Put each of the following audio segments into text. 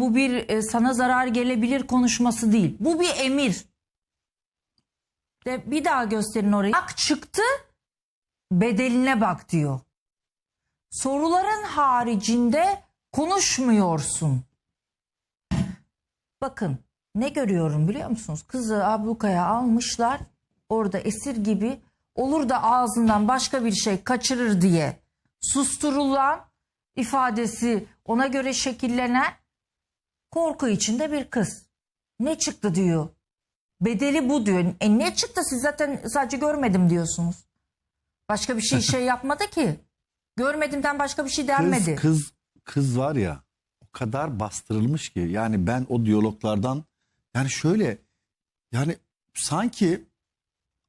bu bir e, sana zarar gelebilir konuşması değil. Bu bir emir. De bir daha gösterin orayı. Bak çıktı bedeline bak diyor. Soruların haricinde konuşmuyorsun. Bakın ne görüyorum biliyor musunuz? Kızı ablukaya almışlar. Orada esir gibi olur da ağzından başka bir şey kaçırır diye susturulan ifadesi ona göre şekillenen korku içinde bir kız. Ne çıktı diyor. Bedeli bu diyor. E ne çıktı siz zaten sadece görmedim diyorsunuz. Başka bir şey şey yapmadı ki. Görmedimden başka bir şey denmedi. Kız, kız, kız var ya o kadar bastırılmış ki yani ben o diyaloglardan yani şöyle yani sanki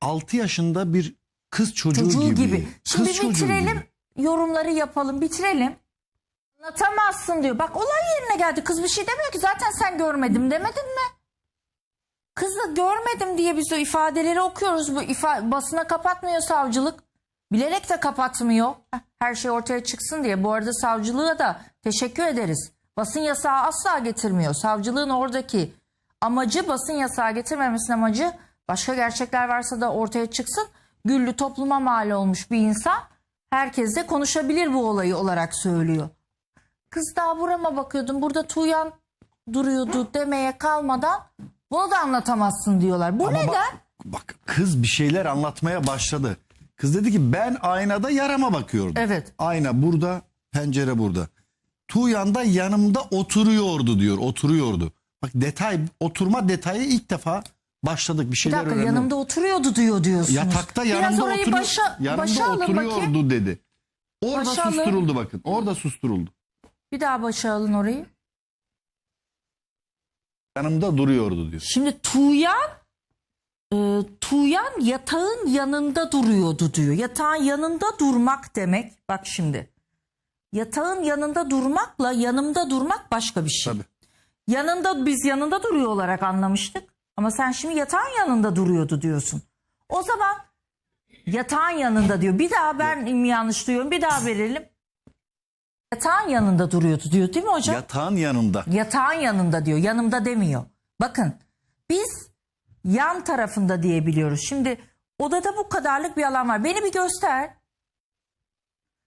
6 yaşında bir kız çocuğu, Çocuğu gibi. gibi. Şimdi Kız çocuğu bitirelim. gibi. Yorumları yapalım. Bitirelim. Anlatamazsın diyor. Bak olay yerine geldi. Kız bir şey demiyor ki. Zaten sen görmedim demedin mi? Kız da görmedim diye biz o ifadeleri okuyoruz. Bu ifa basına kapatmıyor savcılık. Bilerek de kapatmıyor. Her şey ortaya çıksın diye. Bu arada savcılığa da teşekkür ederiz. Basın yasağı asla getirmiyor. Savcılığın oradaki amacı basın yasağı getirmemesinin amacı başka gerçekler varsa da ortaya çıksın. Güllü topluma mal olmuş bir insan herkes de konuşabilir bu olayı olarak söylüyor. Kız daha burama bakıyordum. Burada Tuğyan duruyordu demeye kalmadan bunu da anlatamazsın diyorlar. Bu Ama bak- neden? Bak kız bir şeyler anlatmaya başladı. Kız dedi ki ben aynada yarama bakıyordum. Evet. Ayna burada, pencere burada. Tuğyan da yanımda oturuyordu diyor, oturuyordu. Bak detay, oturma detayı ilk defa başladık bir Bir şeyler dakika öğrenmeye. yanımda oturuyordu diyor diyorsunuz. Yatakta yanımda orayı oturuyor, başa, yanımda başa alın oturuyordu bakayım. dedi. Orada Başa alın. susturuldu bakın. Orada susturuldu. Bir daha başa alın orayı. Yanımda duruyordu diyor. Şimdi Tuğyan e, Tuğyan yatağın yanında duruyordu diyor. Yatağın yanında durmak demek. Bak şimdi. Yatağın yanında durmakla yanımda durmak başka bir şey. Tabii. Yanında biz yanında duruyor olarak anlamıştık. Ama sen şimdi yatağın yanında duruyordu diyorsun. O zaman yatağın yanında diyor. Bir daha ben yanlış duyuyorum. Bir daha verelim. Yatağın yanında duruyordu diyor değil mi hocam? Yatağın yanında. Yatağın yanında diyor. Yanımda demiyor. Bakın biz yan tarafında diyebiliyoruz. Şimdi odada bu kadarlık bir alan var. Beni bir göster.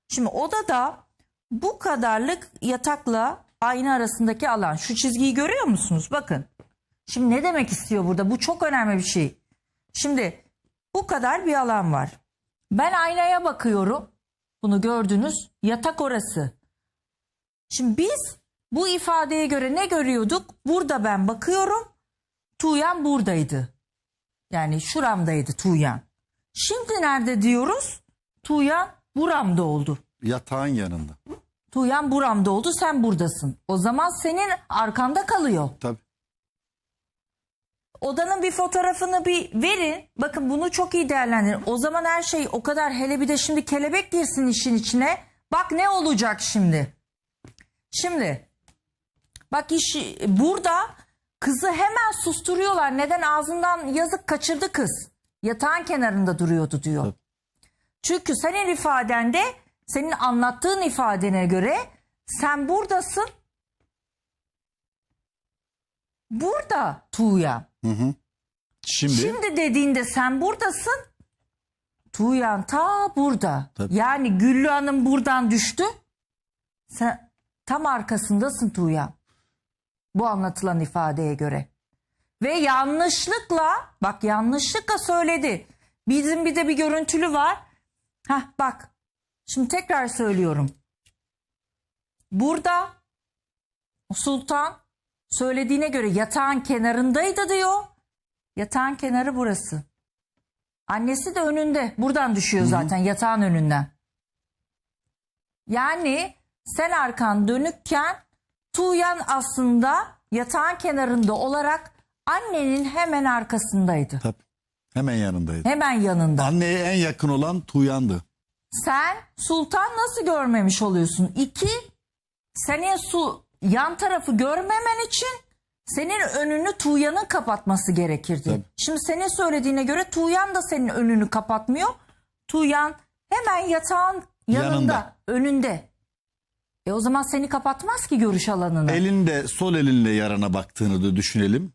Şimdi odada bu kadarlık yatakla ayna arasındaki alan. Şu çizgiyi görüyor musunuz? Bakın. Şimdi ne demek istiyor burada? Bu çok önemli bir şey. Şimdi bu kadar bir alan var. Ben aynaya bakıyorum. Bunu gördünüz. Yatak orası. Şimdi biz bu ifadeye göre ne görüyorduk? Burada ben bakıyorum. Tuğyan buradaydı. Yani şuramdaydı Tuğyan. Şimdi nerede diyoruz? Tuğyan buramda oldu. Yatağın yanında. Tuğyan buramda oldu sen buradasın. O zaman senin arkanda kalıyor. Tabii. Odanın bir fotoğrafını bir verin. Bakın bunu çok iyi değerlendirin. O zaman her şey o kadar hele bir de şimdi kelebek girsin işin içine. Bak ne olacak şimdi. Şimdi bak iş burada kızı hemen susturuyorlar. Neden ağzından yazık kaçırdı kız. Yatağın kenarında duruyordu diyor. Tabii. Çünkü senin ifadende senin anlattığın ifadene göre sen buradasın. Burada Tuğyan. Şimdi, Şimdi dediğinde sen buradasın. Tuğyan ta burada. Tabii. Yani Güllü Hanım buradan düştü. Sen tam arkasındasın Tuğyan. Bu anlatılan ifadeye göre. Ve yanlışlıkla bak yanlışlıkla söyledi. Bizim bir de bir görüntülü var. Hah bak. Şimdi tekrar söylüyorum. Burada Sultan söylediğine göre yatağın kenarındaydı diyor. Yatağın kenarı burası. Annesi de önünde. Buradan düşüyor zaten yatağın önünden. Yani sen arkan dönükken Tuğyan aslında yatağın kenarında olarak annenin hemen arkasındaydı. tabii. Hemen yanındaydı. Hemen yanında. Anneye en yakın olan Tuğyan'dı. Sen Sultan nasıl görmemiş oluyorsun? İki, senin su yan tarafı görmemen için senin önünü Tuğyan'ın kapatması gerekirdi. Tabii. Şimdi senin söylediğine göre Tuğyan da senin önünü kapatmıyor. Tuğyan hemen yatağın yanında, Yanında. önünde. E o zaman seni kapatmaz ki görüş alanını. Elinde sol elinle yarana baktığını da düşünelim.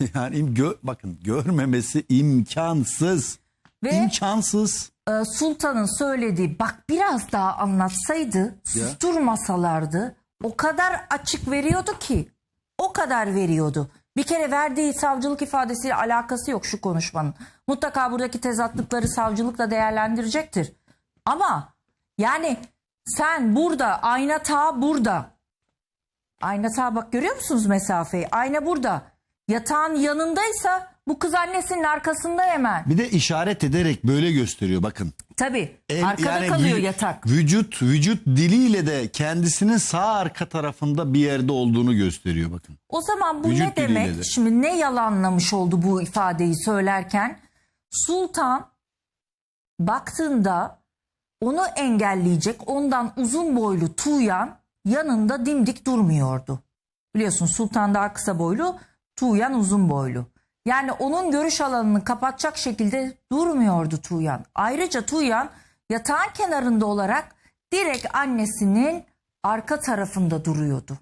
yani gö- bakın görmemesi imkansız. Ve İmkansız. e, sultanın söylediği bak biraz daha anlatsaydı susturmasalardı o kadar açık veriyordu ki o kadar veriyordu. Bir kere verdiği savcılık ifadesiyle alakası yok şu konuşmanın. Mutlaka buradaki tezatlıkları savcılıkla değerlendirecektir. Ama yani sen burada ayna ta burada. Ayna ta bak görüyor musunuz mesafeyi? Ayna burada. Yatağın yanındaysa bu kız annesinin arkasında hemen. Bir de işaret ederek böyle gösteriyor bakın. Tabii. El- arkada yani kalıyor vü- yatak. Vücut vücut diliyle de kendisinin sağ arka tarafında bir yerde olduğunu gösteriyor bakın. O zaman bu Vücut ne demek? de. Şimdi ne yalanlamış oldu bu ifadeyi söylerken? Sultan baktığında onu engelleyecek ondan uzun boylu Tuğyan yanında dimdik durmuyordu. Biliyorsun Sultan daha kısa boylu, Tuğyan uzun boylu. Yani onun görüş alanını kapatacak şekilde durmuyordu Tuğyan. Ayrıca Tuğyan yatağın kenarında olarak direkt annesinin arka tarafında duruyordu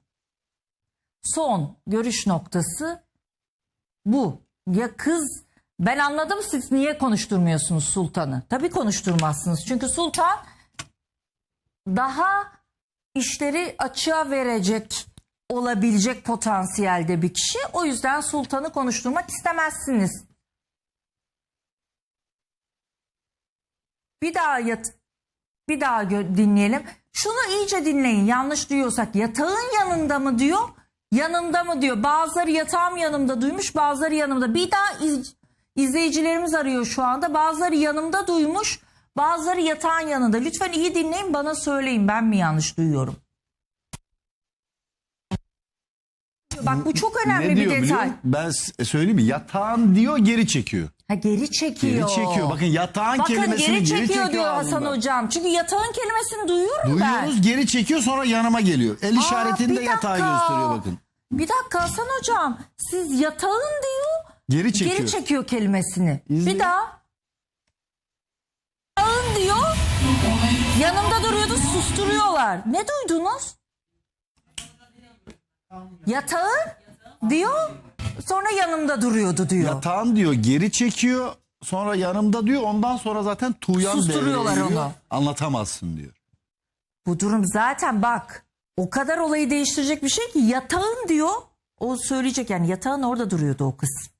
son görüş noktası bu. Ya kız ben anladım siz niye konuşturmuyorsunuz sultanı? Tabii konuşturmazsınız. Çünkü sultan daha işleri açığa verecek olabilecek potansiyelde bir kişi. O yüzden sultanı konuşturmak istemezsiniz. Bir daha yat bir daha dinleyelim. Şunu iyice dinleyin. Yanlış duyuyorsak yatağın yanında mı diyor? Yanımda mı diyor. Bazıları yatağım yanımda duymuş, bazıları yanımda. Bir daha iz- izleyicilerimiz arıyor şu anda. Bazıları yanımda duymuş, bazıları yatağın yanında. Lütfen iyi dinleyin, bana söyleyin. Ben mi yanlış duyuyorum? Bak bu çok önemli ne bir diyor detay. Ben s- söyleyeyim mi? Yatağın diyor geri çekiyor. Ha geri çekiyor. Geri çekiyor. Bakın yatağın Bakın kelimesini geri geri çekiyor çekiyor diyor Hasan ağzından. hocam. Çünkü yatağın kelimesini duyuyorum ben. Duyuyoruz geri çekiyor sonra yanıma geliyor. El Aa, işaretinde yatağı gösteriyor bakın. Bir dakika Hasan hocam. Siz yatağın diyor. Geri çekiyor. Geri çekiyor kelimesini. İzleyin. Bir daha. Yatağın diyor. Yanımda duruyordu susturuyorlar. Ne duydunuz? Yatağın diyor. Sonra yanımda duruyordu diyor. Yatağın diyor geri çekiyor. Sonra yanımda diyor. Ondan sonra zaten Tuğyan Susturuyorlar devreye giriyor. onu. Anlatamazsın diyor. Bu durum zaten bak o kadar olayı değiştirecek bir şey ki yatağın diyor. O söyleyecek yani yatağın orada duruyordu o kız.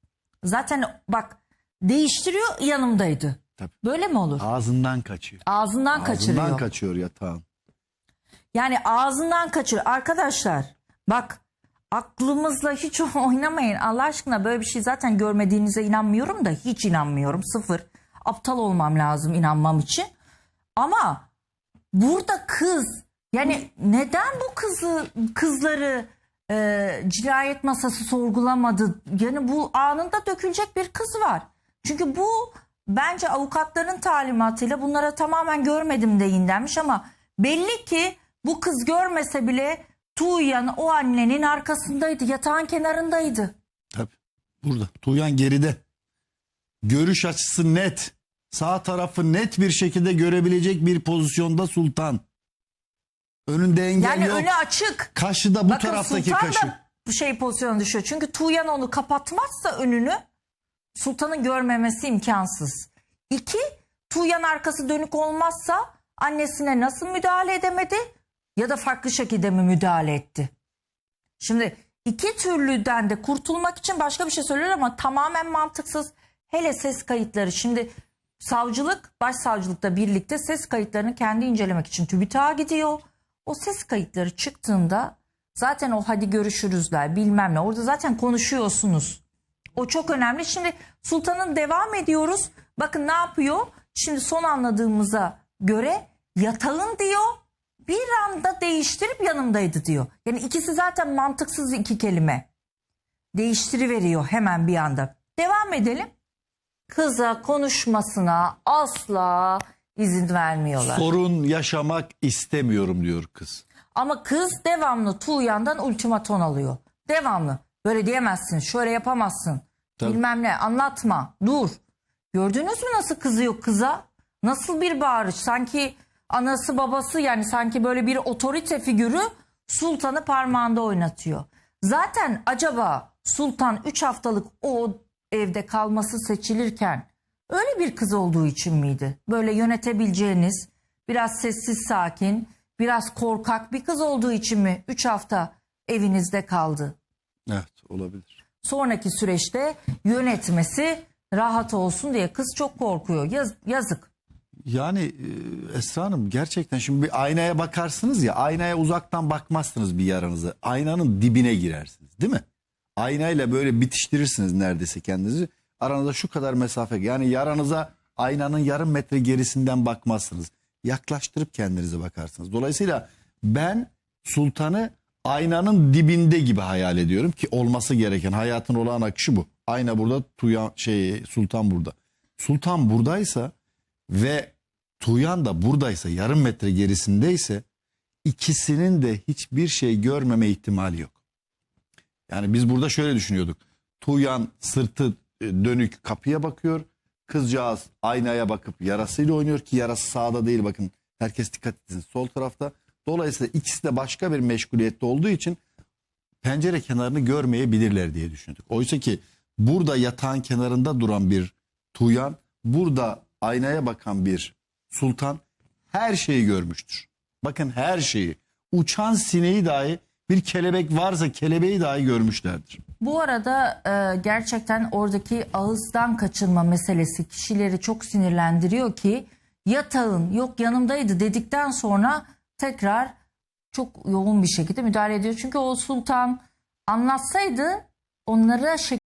Zaten bak değiştiriyor yanımdaydı. Tabii. Böyle mi olur? Ağzından kaçıyor. Ağzından kaçırıyor. Ağzından kaçıyor yatağın. Yani ağzından kaçır. Arkadaşlar bak aklımızla hiç oynamayın. Allah aşkına böyle bir şey zaten görmediğinize inanmıyorum da hiç inanmıyorum. Sıfır. Aptal olmam lazım inanmam için. Ama burada kız yani neden bu kızı kızları e, cinayet masası sorgulamadı? Yani bu anında dökülecek bir kız var. Çünkü bu bence avukatların talimatıyla bunlara tamamen görmedim deyin denmiş ama belli ki bu kız görmese bile Tuğyan o annenin arkasındaydı. Yatağın kenarındaydı. Tabii. Burada. Tuğyan geride. Görüş açısı net. Sağ tarafı net bir şekilde görebilecek bir pozisyonda Sultan. Önünde engel Yani yok. önü açık. Kaşı da bu Bakın taraftaki Sultan kaşı. da bu şey pozisyona düşüyor. Çünkü Tuğyan onu kapatmazsa önünü Sultan'ın görmemesi imkansız. İki, Tuğyan arkası dönük olmazsa annesine nasıl müdahale edemedi ya da farklı şekilde mi müdahale etti? Şimdi iki türlüden de kurtulmak için başka bir şey söylüyor ama tamamen mantıksız. Hele ses kayıtları. Şimdi savcılık, başsavcılıkla birlikte ses kayıtlarını kendi incelemek için TÜBİTAK'a gidiyor. O ses kayıtları çıktığında zaten o hadi görüşürüzler bilmem ne orada zaten konuşuyorsunuz. O çok önemli. Şimdi Sultan'ın devam ediyoruz. Bakın ne yapıyor? Şimdi son anladığımıza göre yatağın diyor bir anda değiştirip yanımdaydı diyor. Yani ikisi zaten mantıksız iki kelime. Değiştiriveriyor hemen bir anda. Devam edelim. Kıza konuşmasına asla izin vermiyorlar. Sorun yaşamak istemiyorum diyor kız. Ama kız devamlı Tuğyan'dan ultimaton alıyor. Devamlı. Böyle diyemezsin, şöyle yapamazsın. Tabii. Bilmem ne anlatma, dur. Gördünüz mü nasıl kızıyor kıza? Nasıl bir bağırış? Sanki anası babası yani sanki böyle bir otorite figürü sultanı parmağında oynatıyor. Zaten acaba sultan 3 haftalık o evde kalması seçilirken öyle bir kız olduğu için miydi? Böyle yönetebileceğiniz biraz sessiz sakin biraz korkak bir kız olduğu için mi 3 hafta evinizde kaldı? Evet olabilir. sonraki süreçte yönetmesi rahat olsun diye kız çok korkuyor. Yaz- yazık. Yani e, Esra Hanım gerçekten şimdi bir aynaya bakarsınız ya aynaya uzaktan bakmazsınız bir yaranızı. Aynanın dibine girersiniz değil mi? Aynayla böyle bitiştirirsiniz neredeyse kendinizi. Aranızda şu kadar mesafe yani yaranıza aynanın yarım metre gerisinden bakmazsınız. Yaklaştırıp kendinize bakarsınız. Dolayısıyla ben sultanı aynanın dibinde gibi hayal ediyorum ki olması gereken hayatın olağan akışı bu. Ayna burada, Tuya, şey sultan burada. Sultan buradaysa ve Tuğyan da buradaysa yarım metre gerisindeyse ikisinin de hiçbir şey görmeme ihtimali yok. Yani biz burada şöyle düşünüyorduk. Tuğyan sırtı dönük kapıya bakıyor. Kızcağız aynaya bakıp yarasıyla oynuyor ki yarası sağda değil bakın. Herkes dikkat etsin sol tarafta. Dolayısıyla ikisi de başka bir meşguliyette olduğu için pencere kenarını görmeyebilirler diye düşündük. Oysa ki burada yatağın kenarında duran bir Tuğyan, burada aynaya bakan bir sultan her şeyi görmüştür. Bakın her şeyi. Uçan sineği dahi bir kelebek varsa kelebeği dahi görmüşlerdir. Bu arada e, gerçekten oradaki ağızdan kaçınma meselesi kişileri çok sinirlendiriyor ki yatağın yok yanımdaydı dedikten sonra tekrar çok yoğun bir şekilde müdahale ediyor. Çünkü o sultan anlatsaydı onlara şek